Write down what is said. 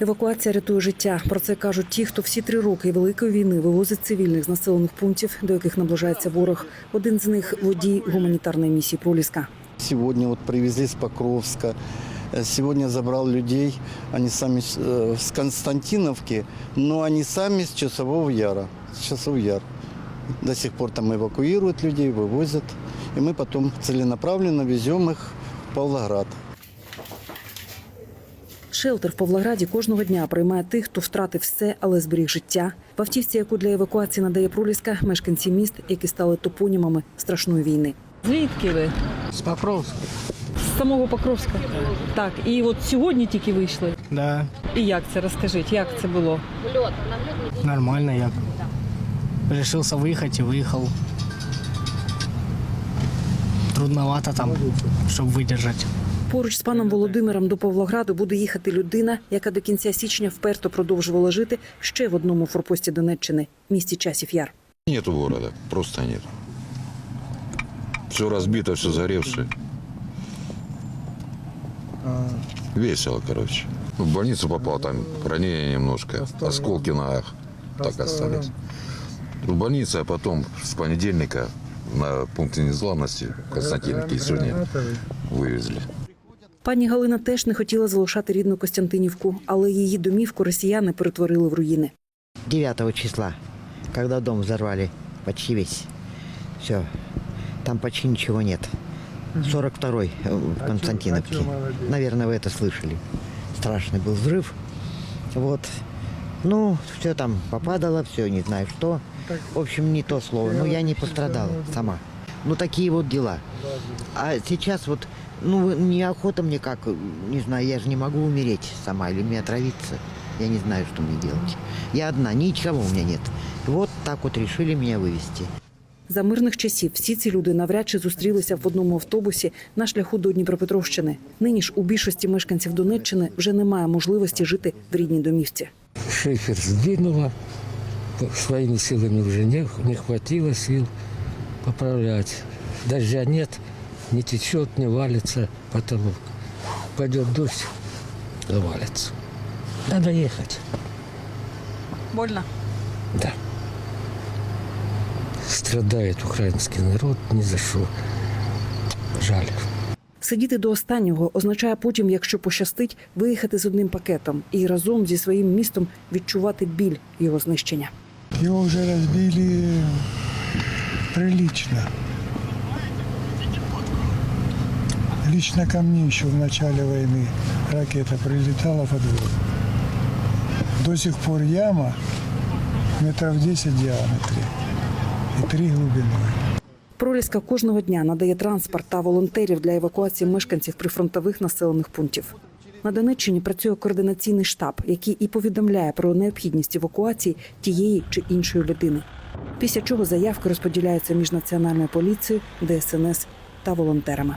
Евакуація рятує життя. Про це кажуть ті, хто всі три роки Великої війни вивозить цивільних з населених пунктів, до яких наближається ворог. Один з них водій гуманітарної місії Проліска. Сегодня вот привезли с Покровска. Э, Сегодня забрал людей. Они сами с- э, с Константиновки, но они сами с Часового Яра. С Часов Яр. До сих пор там эвакуируют людей, вывозят. И мы потом целенаправленно везем их в Павлоград. Шелтер в Павлограді кожного дня приймає тих, хто втратив все, але зберіг життя. В автівці, яку для евакуації надає Проліска, мешканці міст, які стали топонімами страшної війни. Звідки ви? З Покровська. З самого Покровська. Так, і от сьогодні тільки вийшли. Да, І як це розкажіть? Як це було? нормально я. Решился выехать и выехал. Трудновато там, чтобы выдержать. Поруч з паном Володимиром до Павлограду буде їхати людина, яка до кінця січня вперто продовжувала жити ще в одному форпості Донеччини місті Часів Яр. Нету города, просто нет. Все разбито, все сгоревшее. Весело, короче. Ну, В больницу попал, там ранение немножко, осколки на ногах так остались. В больнице, а потом с понедельника на пункте незглавности в Константиновке сегодня вывезли. Пані Галина теж не хотіла залишати рідну Костянтинівку, але її домівку росіяни перетворили в руїни. 9 числа, когда дом взорвали почти весь. Все. Там почти ничего нет. 42-й э, в Константиновке. Наверное, вы это слышали. Страшный был взрыв. Вот. Ну, все там попадало, все, не знаю что. В общем, не то слово. Но я не пострадала сама. Ну, такие вот дела. А сейчас вот, ну, неохота мне как, не знаю, я же не могу умереть сама или мне отравиться. Я не знаю, что мне делать. Я одна, ничего у меня нет. Вот так вот решили меня вывести. За мирних часів всі ці люди навряд чи зустрілися в одному автобусі на шляху до Дніпропетровщини. Нині ж у більшості мешканців Донеччини вже немає можливості жити в рідній домівці. Шифер сдвинула, своими силами уже не, не хватило сил поправлять. Дождя нет, не течет, не валится, потому пойдет дождь, завалится. Надо ехать, Больно. да. Страдает украинский народ ни за что. Жаль. Сидіти до останнього означає потім, якщо пощастить, виїхати з одним пакетом і разом зі своїм містом відчувати біль його знищення. Его уже разбили прилично. Лично ко мне еще в начале войны ракета прилетала во двор. До сих пор яма метров 10 в диаметре и 3 глубиной. Проліска кожного дня надає транспорт та волонтерів для евакуації мешканців прифронтових населених пунктів. На Донеччині працює координаційний штаб, який і повідомляє про необхідність евакуації тієї чи іншої людини. Після чого заявки розподіляються між національною поліцією, ДСНС та волонтерами.